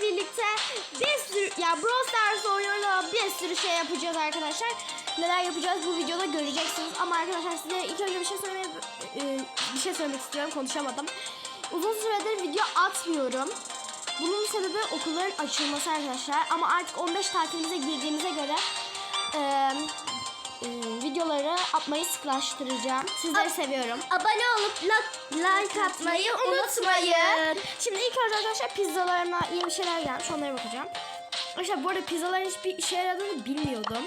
birlikte bir sürü ya Brawl Stars oyunuyla bir sürü şey yapacağız arkadaşlar. Neler yapacağız bu videoda göreceksiniz. Ama arkadaşlar size ilk önce bir şey söylemeye bir şey söylemek istiyorum. Konuşamadım. Uzun süredir video atmıyorum. Bunun sebebi okulların açılması arkadaşlar. Ama artık 15 tatilimize girdiğimize göre e, e, videoları atmayı sıklaştıracağım. Sizleri seviyorum. Abone olup like, like atmayı unutmayın. Şimdi ilk önce arkadaşlar pizzalarına yeni şeyler gelmiş. Onlara bakacağım. Arkadaşlar bu arada pizzaların hiçbir işe yaradığını bilmiyordum.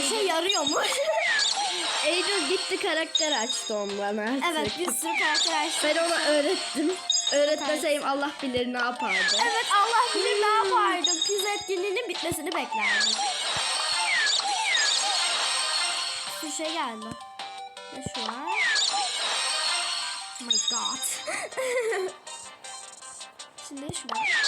İşe yarıyormuş. Eylül gitti karakter açtı ondan artık. evet bir sürü karakter açtı. Ben ona öğrettim. Öğretmeseydim Allah bilir ne yapardı. Evet Allah bilir ne yapardım. Pizza etkinliğinin bitmesini beklerdim. Bir şey geldi. Ne şu var? Oh my god. Şimdi şu var.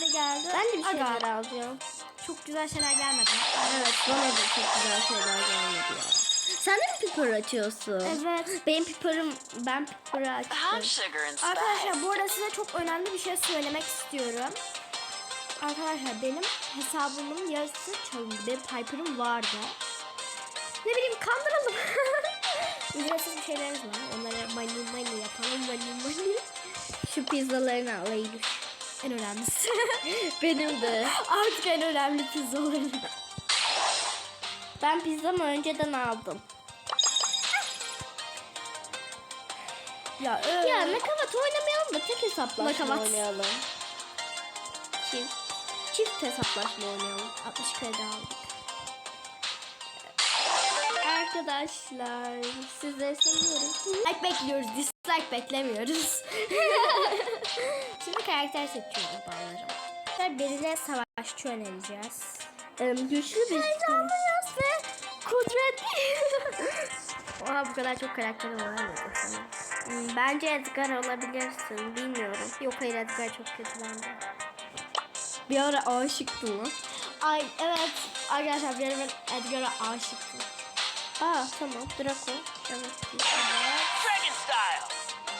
Ne geldi? Ben de bir Aga, şeyler alacağım. Çok güzel şeyler gelmedi. Evet bana da çok güzel şeyler gelmedi ya. Sen de mi piper açıyorsun? Evet. Benim piperim, ben piperi Hot açtım. Arkadaşlar bu arada size çok önemli bir şey söylemek istiyorum. Arkadaşlar benim hesabımın yarısı çalındı. Benim Piper'ım vardı. Ne bileyim kandıralım. Ücretsiz bir şeylerimiz var. Onlara money money yapalım money money. Şu pizzalarını al Eylül. En önemlisi. Benim de. Artık en önemli pizzaları. Ben pizzamı önceden aldım. Ya, Ya nakavat oynamayalım da tek hesaplaşma Nakavat. oynayalım. Çift. Çift hesaplaşma oynayalım. 60 kredi aldık. Arkadaşlar sizleri seviyorum. Like bekliyoruz, dislike beklemiyoruz. Şimdi karakter seçiyorum bağlarım. Ve Beril'e savaşçı önereceğiz. Ee, güçlü bir Heyecanlıyız ve kudretli. Oha bu kadar çok karakter sana. Hmm, Bence Edgar olabilirsin. Bilmiyorum. Yok hayır Edgar çok kötü bence. Bir ara aşıktım. Ay evet arkadaşlar bir ara ben Edgar'a aşıktım. Aa tamam. Draco. Evet.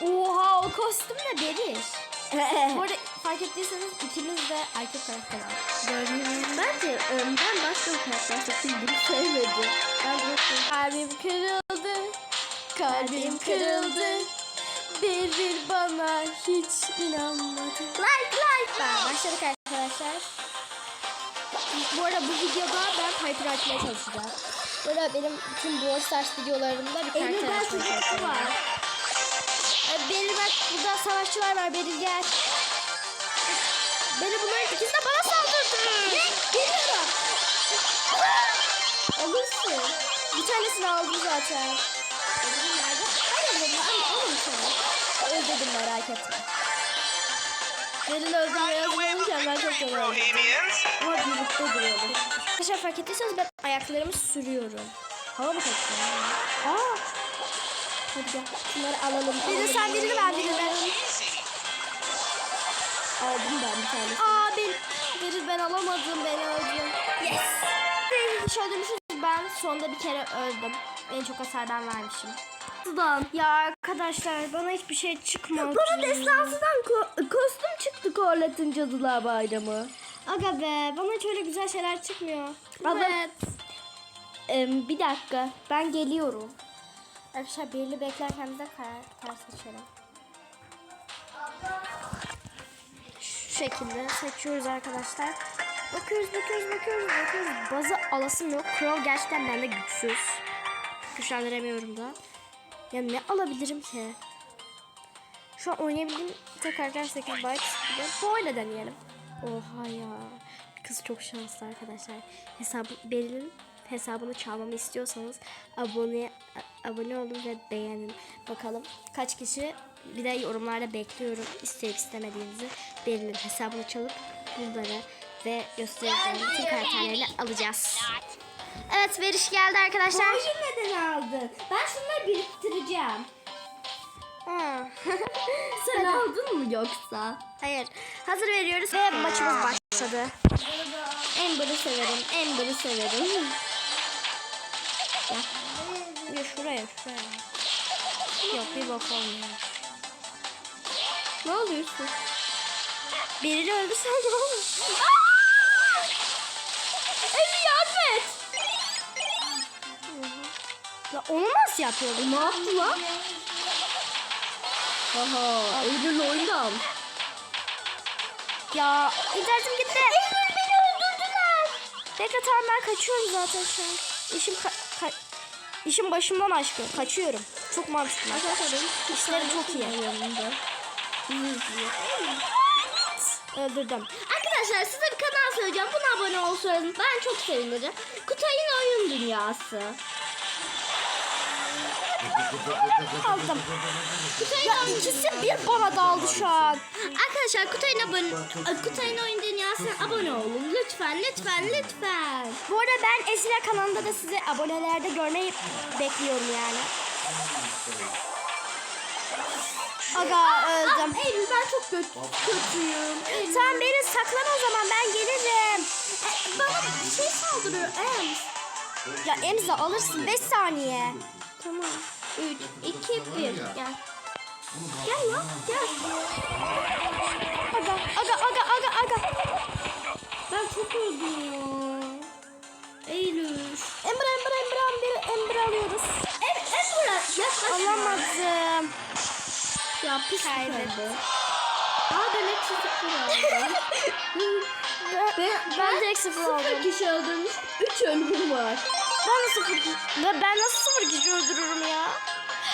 Oha o kostüm de Beril. Bu arada fark ettiyseniz ikimiz de erkek karakter. Gördüğünüz Bence e, ben başka bir karakter seçtim. Bunu sevmedim. Kalbim kırıldı. Kalbim kırıldı. Beril bana hiç inanmadı. Like like. Ben başladık arkadaşlar. Bu arada bu videoda ben Piper açmaya çalışacağım. Arada benim bütün Brawl Stars videolarımda bir karakter ben açmaya çocuklu çalışıyorum. var. Beril bak burada savaşçılar var. Beril gel. Beril bunların ikisi de bana saldırdı. Ne? Geliyorum. Alırsın. Bir tanesini aldım zaten. Öbürü nerede? Hayır Beril al, alın sana. Öldürdüm merak etme. Beril öldürmeye hazırlanırken ben çok yoruldum. Ama birlikte duralım. Arkadaşlar fark ettiyseniz ben ayaklarımı sürüyorum. Hava mı kaçıyor? Aa. Hadi gel. Şunları alalım. Birini sen birini ben birini. Aldım ben bir tane. Aa ben, biri ben alamadım ben öldüm. Yes. Hiç öldürmüşüz ben sonunda bir kere öldüm. En çok hasar ben vermişim. Sudan. Ya arkadaşlar bana hiçbir şey çıkmadı. Bana destansıdan ko- kostüm çıktı Korlat'ın Cadılar Bayramı. Aga be bana hiç öyle güzel şeyler çıkmıyor. Ama- Evet. Ee, bir dakika ben geliyorum. Arkadaşlar belli beklerken de karakter seçelim. Şu şekilde seçiyoruz arkadaşlar. Bakıyoruz, bakıyoruz, bakıyoruz, bakıyoruz. Bazı alasım yok. Crow gerçekten bende güçsüz. Güçlendiremiyorum da. Ya ne alabilirim ki? Şu an oynayabildiğim tek karakter 8 byte. Bir de böyle deneyelim. Oha ya. Kız çok şanslı arkadaşlar. Hesabı, Beril'in hesabını çalmamı istiyorsanız abone abone olun ve beğenin. Bakalım kaç kişi bir de yorumlarda bekliyorum isteyip istemediğinizi Beril'in hesabını çalıp bunları ve göstereceğim bütün karakterlerini alacağız. Evet veriş geldi arkadaşlar. neden aldın? Ben şunları biriktireceğim. Sen aldın mı yoksa? Hayır. Hazır veriyoruz ve maçımız başladı. Amber'ı severim, Amber'ı severim. Ya. Ya şuraya şuraya. Yok bir bok olmuyor. Ne oluyorsun? Birini öldürsen ne olur? Evi yardım et. Ya onu nasıl yapıyordun? Ne yaptı lan? Aha, Eylül oyunu almış. Ya internetim gitti. Eylül beni öldürdüler. Bekle tamam ben kaçıyorum zaten şu an. İşim ka- ka- işim başımdan aşkın. Kaçıyorum. Çok mantıklı. Arkadaşlar benim İşleri çok iyi. yanımda. Öldürdüm. Arkadaşlar size bir kanal söyleyeceğim. Buna abone olsanız ben çok sevinirim. Kutay'ın oyun dünyası. Aldım. Ya ikisi bir bana daldı şu an. Arkadaşlar Kutay'ın abone Kutay'ın oyun dünyasına abone olun. Lütfen lütfen lütfen. Bu arada ben Esila kanalında da sizi abonelerde görmeyi bekliyorum yani. Aga öldüm. Aa, Eylül ben çok kötü, kötüyüm. Eylül. Sen beni saklan o zaman ben gelirim. E, Bana bir şey saldırıyor Ems. Ya Emza alırsın 5 saniye. Tamam. 3, 2, 1. Gel. Gel ya gel. Aga aga aga aga aga. Ben çok öldüm ya. Eylül. Ember Ember Ember Ember Ember alıyoruz. Em, Emre yaklaş. Alamadım. Ya pis kaybı. Aa ben eksi sıfır aldım. Ben, ben direkt sıfır Sıfır oldum. kişi öldürmüş. 3 ölümüm var. De sıfır kişi. Ben, ben nasıl sıfır kişi öldürürüm ya?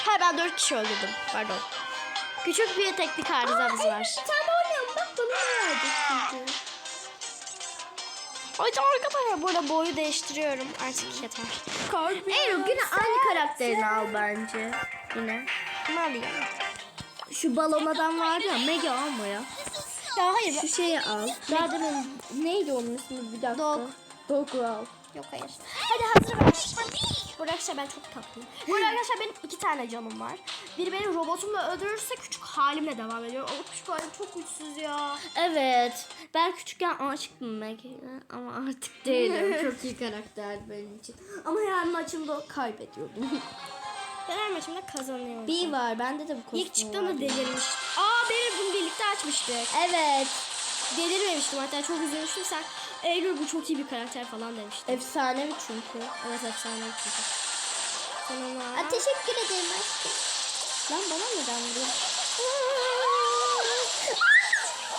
Ha ben dört kişi öldürdüm. Pardon. Küçük bir teknik arızamız var. Bir tane oynuyorum bak bana ne verdi çünkü. O yüzden arkadaşlar burada boyu değiştiriyorum. Artık yeter. Eylül yine aynı karakterini al bence. Yine. Ne alayım? Şu balon adam vardı ya mega alma ya. Ya hayır. Şu şeyi al. Daha demin neydi onun ismi bir dakika. Dog. Dog al. Yok hayır. Hadi hazır ver. Bu arkadaşlar ben çok tatlıyım. Bu arkadaşlar benim iki tane canım var. Biri beni robotumla öldürürse küçük halimle devam ediyor. O küçük halim çok güçsüz ya. Evet. Ben küçükken aşıktım Mega'ya ama artık değilim. Çok iyi karakter benim için. Ama her maçımda kaybediyordum. Ben her maçımda kazanıyorum. Bir var. Bende de bu kostüm İlk çıktığında vardı. delirmiş. Aa benim bunu birlikte açmıştık. Evet. Delirmemiştim hatta çok üzülmüştüm. Sen Eylül bu çok iyi bir karakter falan demiştin. Efsanevi çünkü. Evet efsane çünkü. Sen ona... Aa, teşekkür ederim aşkım. Lan bana neden vuruyorsun?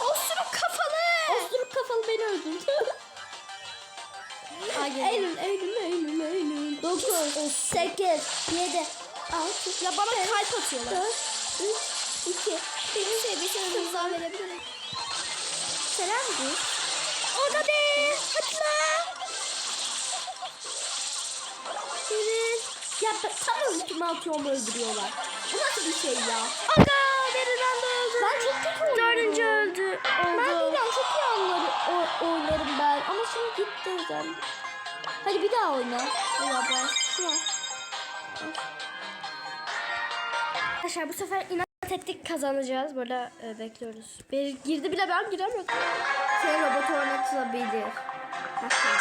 Osuruk kafalı. Osuruk kafalı beni öldürdü. Eylül, Eylül, Eylül, Eylül. 9, 8, 7, 6, Ya bana kalp atıyorlar. 4, 3, 2, Benim şey bir şey verebilirim. Selam bu. Orada be. Hadi lan. Evet. Ya ben tam üstüme atıyorum öldürüyorlar. Bu nasıl bir şey ya? Aga Derinden de öldü. Ben çok kötü oynuyorum. Dördüncü öldü. Ben Oldu. bilmiyorum çok iyi anları, o, oynarım ben. Ama şimdi gitti özel. Hadi bir daha oyna. Ya ben şu an. Arkadaşlar bu sefer inat ettik kazanacağız. Böyle e, bekliyoruz. Bir girdi bile ben giremiyorum. Senin robot oynatılabilir. Bakalım.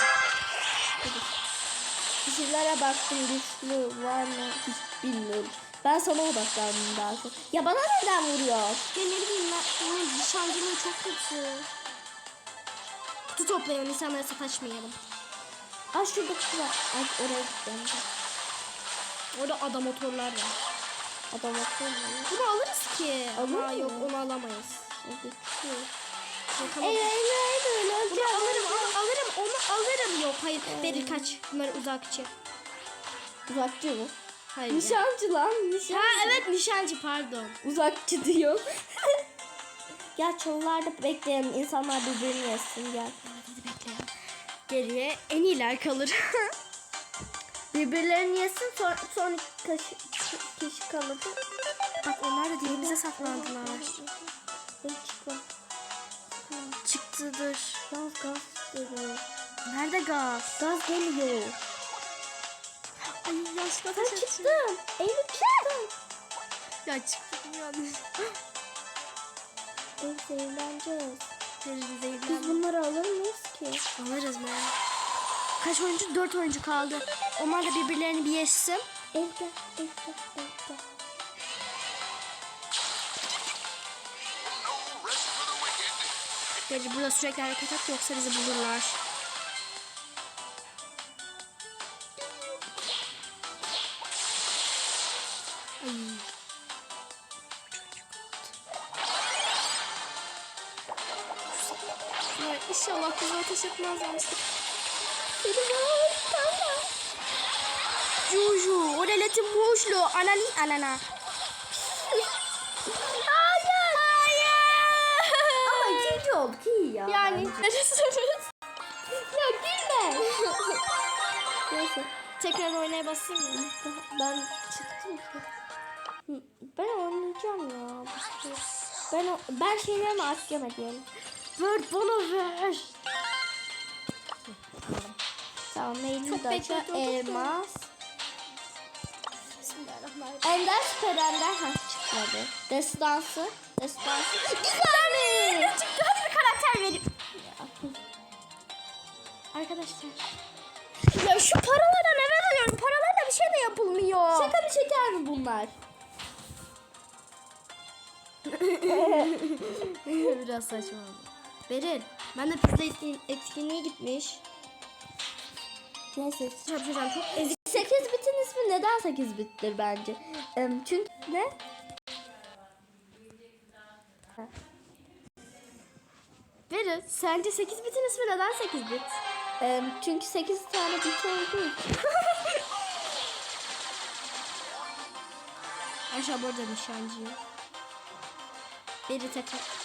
Kişilere baktım güçlü var mı hiç bilmiyorum. Ben sana odaklandım daha çok. Ya bana neden vuruyor? Ya ne bileyim ben bunun nişancılığı çok kötü. Kutu toplayalım insanlara sataşmayalım. Aa şurada kutu var. Ay oraya gittim. Orada ada motorlar var. Adam atıyor? Bunu alırız ki. Alır mı? yok onu alamayız. Bakalım. Ey ey ey ey Bunu alırım, al- alırım, onu alırım. Yok hayır, Beril kaç. Bunlar uzakçı. Uzakçı mı? Hayır. Nişancı lan nişancı. Ha evet nişancı pardon. Uzakçı diyor. gel çalılarda bekleyen insanlar birbirini yesin gel. Hadi bekle. Geriye en iyiler kalır. Birbirlerini yesin son, son iki kaşı, kişi kalır. Bak onlar da dibimize saklandılar. Ben çıkma. Çıktıdır. Gaz gaz geliyor. Nerede gaz? Gaz geliyor. Ay yanlışlıkla Ben taş açtım. çıktım. Eylül çıktım. Ya çıktım yanlış. Ev zehirleneceğiz. Beril Biz bunları alır mıyız ki? Alırız mı? Kaç oyuncu? Dört oyuncu kaldı. Onlar da birbirlerini bir yesin. Evde, evde, evde. Beri burada sürekli hareket et yoksa bizi bulurlar. Ay, İnşallah bizi ateş etmezler. Juju, oreletin muşlu, anani anana. Hayır. Hayır. Ama ikinci olduk iyi ya. Yani neresiniz? Ya gülme. Neyse. Tekrar oynaya basayım mı? Ben çıktım ki. Ben oynayacağım ya. Ben o- ben şeylerimi artık yemedim. Ver bana ver. Tamam Eylül ya. Elmas. Ender süper Ender ha çıkmadı. Destansı. Destansı. Güzel. Çıktı hadi bir karakter vereyim. Arkadaşlar. Ya şu paralara neden alıyorum? Paralarla bir şey de yapılmıyor. Şaka bir şeker mi bunlar? Biraz saçma oldu. Beril, ben de pizza etkin- etkinliğe gitmiş. Neyse. Yapacağım çok ezik. 8 bitin ismi neden 8 bittir bence? Çünkü ne? Beril, sence 8 bitin ismi neden 8 bit? Çünkü 8 tane bit için. Aşağı burada nişancıyım. Beril tekrar.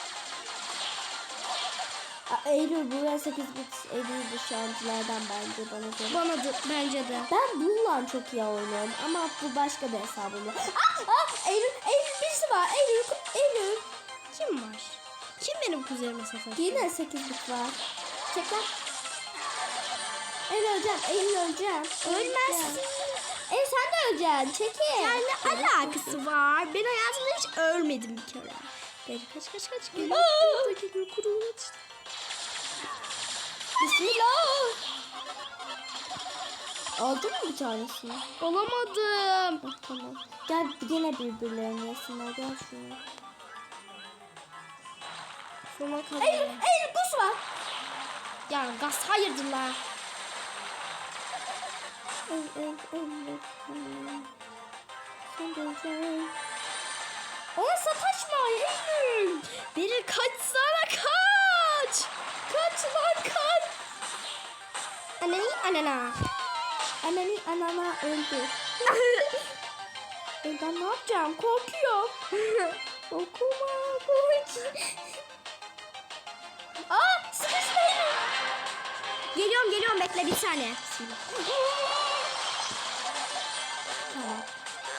Eylül buraya 8 bit Eylül dışarıcılardan bence bana göre. Bana da, bence de. Ben bununla çok iyi oynuyorum ama bu başka bir hesabımda. Aa, aa, Eylül, Eylül birisi var. Eylül, Eylül. Kim var? Kim benim kuzeyime sataşıyor? Yine 8 bit var. Çek lan. Eylül öleceğim, Eylül öleceğim. Ölmezsin. E sen de öleceksin. Çekil. Yani ne alakası var? Ben hayatımda hiç ölmedim bir kere. Beril kaç kaç kaç. Burada geliyor. İşte. Bismillah. Aldın mı bir tanesini? Olamadım. Ah, tamam. Gel yine birbirlerini yesinler. Gel şuraya. Sona kadar. Eylül, Eylül buz var. Ya gaz hayırdır la. Eylül, Eylül, Eylül. Eylül. Sen de. Ona sataşma Eylül. Beril kaçsana kaç. Kaç lan kaç. Anani anana. Annenin anana öldü. e ben ne yapacağım? Korkuyorum. Okuma, kork. Aa, sıkışma Eylül. Geliyorum geliyorum bekle bir saniye. Tamam.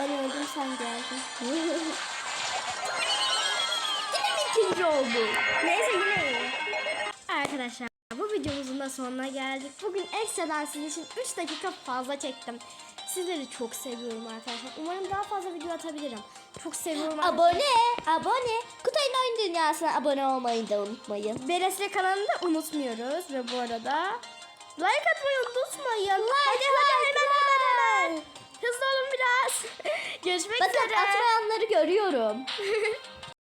Ben öldüm sen geldin. Yine mi ikinci oldu? Neyse yine iyi. Arkadaşlar bu videomuzun da sonuna geldik. Bugün ekstradan sizin için 3 dakika fazla çektim. Sizleri çok seviyorum arkadaşlar. Umarım daha fazla video atabilirim. Çok seviyorum arkadaşlar. Abone, abone. Kutay'ın oyun dünyasına abone olmayı da unutmayın. Beresle kanalını da unutmuyoruz. Ve bu arada like atmayı unutmayın. hadi hadi like, hemen hemen hemen. Hızlı olun biraz. Görüşmek Bakın üzere. atmayanları görüyorum.